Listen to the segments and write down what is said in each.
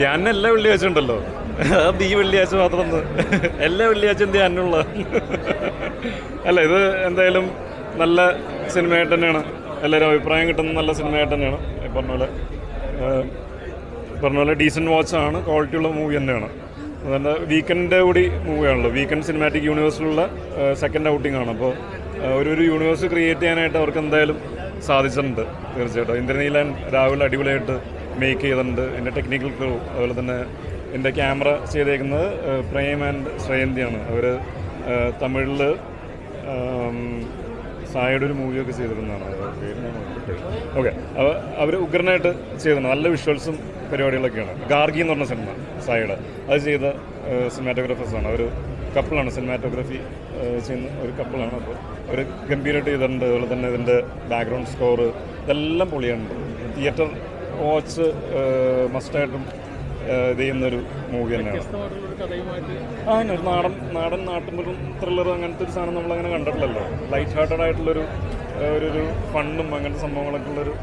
ധ്യാനം എല്ലാ വെള്ളിയാഴ്ച ഉണ്ടല്ലോ. അത് ഈ വെള്ളിയാഴ്ച മാത്രം എല്ലാ വെള്ളിയാഴ്ചയും ധ്യാനുള്ള അല്ല ഇത് എന്തായാലും നല്ല സിനിമയായിട്ട് തന്നെയാണ്. എല്ലാവരും അഭിപ്രായം കിട്ടുന്ന നല്ല സിനിമയായിട്ട് തന്നെയാണ്. പറഞ്ഞ പോലെ പറഞ്ഞ പോലെ ഡീസന്റ് വാച്ചാണ് ക്വാളിറ്റിയുള്ള മൂവി തന്നെയാണ്. അതുകൊണ്ട് വീക്കെൻഡിന്റെ കൂടി മൂവിയാണല്ലോ വീക്കെൻഡ് സിനിമാറ്റിക് യൂണിവേഴ്സിലുള്ള സെക്കൻഡ് ഔട്ടിംഗ് ആണ്. അപ്പോൾ ഒരു ഒരു യൂണിവേഴ്സ് ക്രിയേറ്റ് ചെയ്യാനായിട്ട് അവർക്ക് എന്തായാലും സാധിച്ചിട്ടുണ്ട്. തീർച്ചയായിട്ടും. ഇന്ദ്രനീലൻ രാഹുൽ അടിപൊളിയായിട്ട് മേക്ക് ചെയ്തിട്ടുണ്ട്. എന്റെ ടെക്നിക്കൽ ക്രൂ അതുപോലെ തന്നെ എന്റെ ക്യാമറ ചെയ്തേക്കുന്നത് പ്രേം ആൻഡ് ശ്രേയന്തിയാണ് അവർ തമിഴിൽ സായയുടെ ഒരു മൂവിയൊക്കെ ചെയ്തിരുന്നതാണ്. ഓക്കെ അവർ ഉഗ്രനായിട്ട് ചെയ്തിട്ടുണ്ട് നല്ല വിഷ്വൽസും പരിപാടികളൊക്കെയാണ്. ഗാർഗി എന്ന് പറഞ്ഞ സിനിമ സായയുടെ. അത് ചെയ്ത സിനിമാറ്റോഗ്രാഫേഴ്സാണ് അവർ കപ്പിളാണ് സിനിമാറ്റോഗ്രഫി ചെയ്യുന്ന ഒരു കപ്പിളാണ് അപ്പോൾ അവർ ഗംഭീരമായിട്ട് ചെയ്തിട്ടുണ്ട്. അതുപോലെ തന്നെ ഇതിന്റെ ബാക്ക്ഗ്രൗണ്ട് സ്കോർ ഇതെല്ലാം പൊളിയാണ് തിയേറ്റർ വാച്ച് മസ്റ്റായിട്ടും ഇത് ചെയ്യുന്നൊരു മൂവി തന്നെയാണ്. ആ അങ്ങനെ ഒരു നാടൻ നാടൻ നാട്ടുമ്പുറം ത്രില്ലർ അങ്ങനത്തെ ഒരു സാധനം നമ്മളങ്ങനെ കണ്ടിട്ടില്ലല്ലോ. ലൈറ്റ് ഹാർട്ടഡ് ആയിട്ടുള്ളൊരു ഒരു ഒരു ഫണ്ടും അങ്ങനത്തെ സംഭവങ്ങളൊക്കെ ഉള്ളൊരു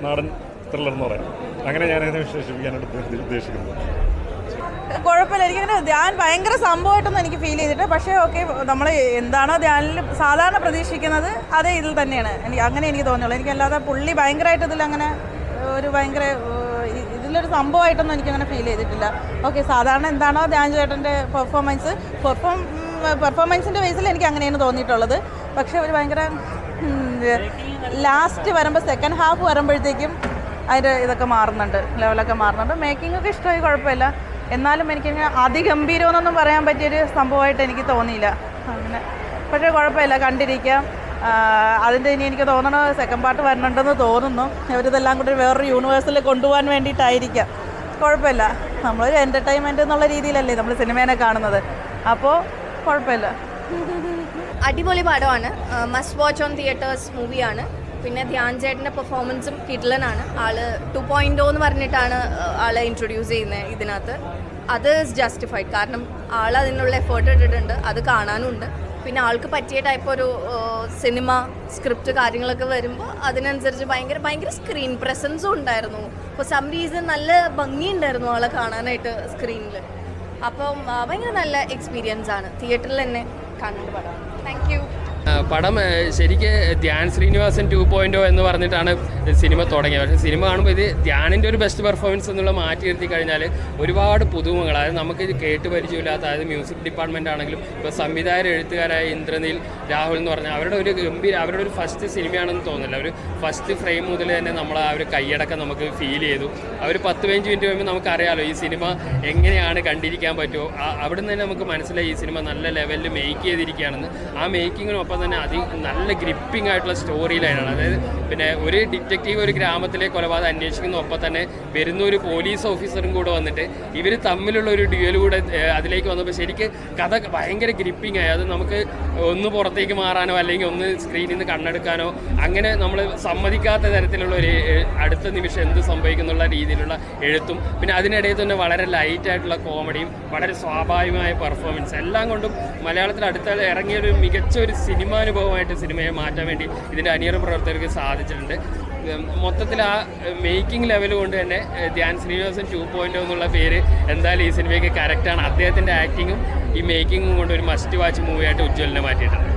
നാടൻ ത്രില്ലർ എന്ന് പറയാം. അങ്ങനെ ഞാനതിനെ വിശേഷിപ്പിക്കാനായിട്ട് ഉദ്ദേശ- ഉദ്ദേശിക്കുന്നത് കുഴപ്പമില്ല എനിക്കങ്ങനെ ധ്യാൻ ഭയങ്കര സംഭവമായിട്ടൊന്നും എനിക്ക് ഫീൽ ചെയ്തിട്ട് പക്ഷേ ഓക്കെ നമ്മൾ എന്താണ് ധ്യാനിൽ സാധാരണ പ്രതീക്ഷിക്കുന്നത് അതേ ഇതിൽ തന്നെയാണ്. എനിക്ക് അങ്ങനെ എനിക്ക് തോന്നുള്ളൂ എനിക്കല്ലാതെ പുള്ളി ഭയങ്കരമായിട്ട് ഇതിൽ അങ്ങനെ ഒരു ഭയങ്കര ഇതിലൊരു സംഭവമായിട്ടൊന്നും എനിക്കങ്ങനെ ഫീൽ ചെയ്തിട്ടില്ല. ഓക്കെ സാധാരണ എന്താണോ ധ്യാൻ ചേട്ടന്റെ പെർഫോമൻസ് പെർഫോം പെർഫോമൻസിന്റെ ബേസിൽ എനിക്ക് അങ്ങനെയാണ് തോന്നിയിട്ടുള്ളത്. പക്ഷേ ഒരു ഭയങ്കര ലാസ്റ്റ് വരുമ്പോൾ സെക്കൻഡ് ഹാഫ് വരുമ്പോഴത്തേക്കും അതിന്റെ ഇതൊക്കെ മാറുന്നുണ്ട് ലെവലൊക്കെ മാറുന്നുണ്ട്. മേക്കിംഗ് ഒക്കെ ഇഷ്ടമായി കുഴപ്പമില്ല. എന്നാലും എനിക്കങ്ങനെ അതിഗംഭീരമെന്നൊന്നും പറയാൻ പറ്റിയൊരു സംഭവമായിട്ട് എനിക്ക് തോന്നിയില്ല. അങ്ങനെ. പക്ഷേ കുഴപ്പമില്ല കണ്ടിരിക്കാം. അതിന്റെ ഇനി എനിക്ക് തോന്നണ സെക്കൻഡ് പാർട്ട് വരണുണ്ടെന്ന് തോന്നുന്നു. അവരിതെല്ലാം കൂടി വേറൊരു യൂണിവേഴ്സിൽ കൊണ്ടുപോകാൻ വേണ്ടിയിട്ടായിരിക്കാം. കുഴപ്പമില്ല. നമ്മളൊരു എന്റർടൈൻമെന്റ് എന്നുള്ള രീതിയിലല്ലേ നമ്മൾ സിനിമേനെ കാണുന്നത്. അപ്പോൾ കുഴപ്പമില്ല. അടിപൊളി പടമാണ്. മസ്റ്റ് വാച്ച് ഓൺ തിയേറ്റേഴ്സ് മൂവിയാണ് പിന്നെ ധ്യാൻ ചേട്ടന്റെ പെർഫോമൻസും കിഡ്ലനാണ് ആൾ ടു പോയിന്റ് എന്ന് പറഞ്ഞിട്ടാണ് ആളെ ഇൻട്രൊഡ്യൂസ് ചെയ്യുന്നത് ഇതിനകത്ത്. അത് ജസ്റ്റിഫൈഡ് കാരണം ആൾ അതിനുള്ള എഫേർട്ട് ഇട്ടിട്ടുണ്ട്. അത് കാണാനുണ്ട്. പിന്നെ ആൾക്ക് പറ്റിയ ടൈപ്പ് ഒരു സിനിമ സ്ക്രിപ്റ്റ് കാര്യങ്ങളൊക്കെ വരുമ്പോൾ അതിനനുസരിച്ച് ഭയങ്കര ഭയങ്കര സ്ക്രീൻ പ്രസൻസും ഉണ്ടായിരുന്നു. അപ്പോൾ സം റീസൺ നല്ല ഭംഗിയുണ്ടായിരുന്നു ആളെ കാണാനായിട്ട് സ്ക്രീനിൽ അപ്പം ഭയങ്കര നല്ല എക്സ്പീരിയൻസ് ആണ്. തിയേറ്ററിൽ തന്നെ കാണേണ്ട പടം. താങ്ക് യു പടം ശരിക്ക് ധ്യാൻ ശ്രീനിവാസൻ ടു പോയിന്റോ എന്ന് പറഞ്ഞിട്ടാണ് സിനിമ തുടങ്ങിയത്. പക്ഷേ സിനിമ കാണുമ്പോൾ ഇത് ധ്യാനിന്റെ ഒരു ബെസ്റ്റ് പെർഫോമൻസ് എന്നുള്ള മാറ്റി നിർത്തി കഴിഞ്ഞാൽ ഒരുപാട് പുതുമകൾ അതായത് നമുക്ക് കേട്ട് പരിചയമില്ലാത്ത അതായത് മ്യൂസിക് ഡിപ്പാർട്ട്മെന്റ് ആണെങ്കിലും ഇപ്പോൾ സംവിധായക എഴുത്തുകാരായ ഇന്ദ്രനീൽ രാഹുൽ എന്ന് പറഞ്ഞാൽ അവരുടെ ഒരു ഗംഭീര അവരുടെ ഒരു ഫസ്റ്റ് സിനിമയാണെന്ന് തോന്നുന്നില്ല. ഒരു ഫസ്റ്റ് ഫ്രെയിം മുതൽ തന്നെ നമ്മൾ ആ ഒരു കൈയടക്കം നമുക്ക് ഫീൽ ചെയ്തു. അവർ പത്ത് പതിനഞ്ച് മിനിറ്റ് കഴിയുമ്പോൾ നമുക്കറിയാലോ ഈ സിനിമ എങ്ങനെയാണ് കണ്ടിരിക്കാൻ പറ്റുമോ? അവിടെ അവിടുന്ന് തന്നെ നമുക്ക് മനസ്സിലായി ഈ സിനിമ നല്ല ലെവലിൽ മേക്ക് ചെയ്തിരിക്കുകയാണെന്ന്. ആ മേക്കിങ്ങിനൊപ്പം തന്നെ അതി നല്ല ഗ്രിപ്പിംഗ് ആയിട്ടുള്ള സ്റ്റോറി ലൈനാണ് അതായത് പിന്നെ ഒരു ഡിറ്റക്റ്റീവ് ഒരു ഗ്രാമത്തിലെ കൊലപാതകം അന്വേഷിക്കുന്ന ഒപ്പം തന്നെ വരുന്ന ഒരു പോലീസ് ഓഫീസറും കൂടെ വന്നിട്ട് ഇവർ തമ്മിലുള്ള ഒരു ഡ്യുവൽ കൂടെ അതിലേക്ക് വന്നപ്പോൾ ശരിക്കും കഥ ഭയങ്കര ഗ്രിപ്പിംഗ് ആയി. അത് നമുക്ക് ഒന്ന് പുറത്തേക്ക് മാറാനോ അല്ലെങ്കിൽ ഒന്ന് സ്ക്രീനിൽ നിന്ന് കണ്ണെടുക്കാനോ അങ്ങനെ നമ്മൾ സമ്മതിക്കാത്ത തരത്തിലുള്ള ഒരു അടുത്ത നിമിഷം എന്ത് സംഭവിക്കുന്നുള്ള രീതിയിലുള്ള എഴുത്തും പിന്നെ അതിനിടയിൽ തന്നെ വളരെ ലൈറ്റ് ആയിട്ടുള്ള കോമഡിയും വളരെ സ്വാഭാവികമായ പെർഫോമൻസ് എല്ലാം കൊണ്ടും മലയാളത്തിൽ അടുത്ത ഇറങ്ങിയ ഒരു മികച്ച ഒരു സിനിമാനുഭവമായിട്ട് സിനിമയെ മാറ്റാൻ വേണ്ടി ഇതിന്റെ അനിയറ പ്രവർത്തകർക്ക് സാധിച്ചിട്ടുണ്ട്. മൊത്തത്തിൽ ആ മേക്കിംഗ് ലെവൽ കൊണ്ട് തന്നെ ധ്യാൻ ശ്രീനിവാസൻ ടു പോയിന്റ് എന്നുള്ള പേര് എന്തായാലും ഈ സിനിമയ്ക്ക് കറക്റ്റാണ് അദ്ദേഹത്തിന്റെ ആക്ടിങ്ങും ഈ മേക്കിങ്ങും കൊണ്ട് ഒരു മസ്റ്റ് വാച്ച് മൂവിയായിട്ട് ഉജ്ജ്വലിനെ മാറ്റിയിട്ടുണ്ട്.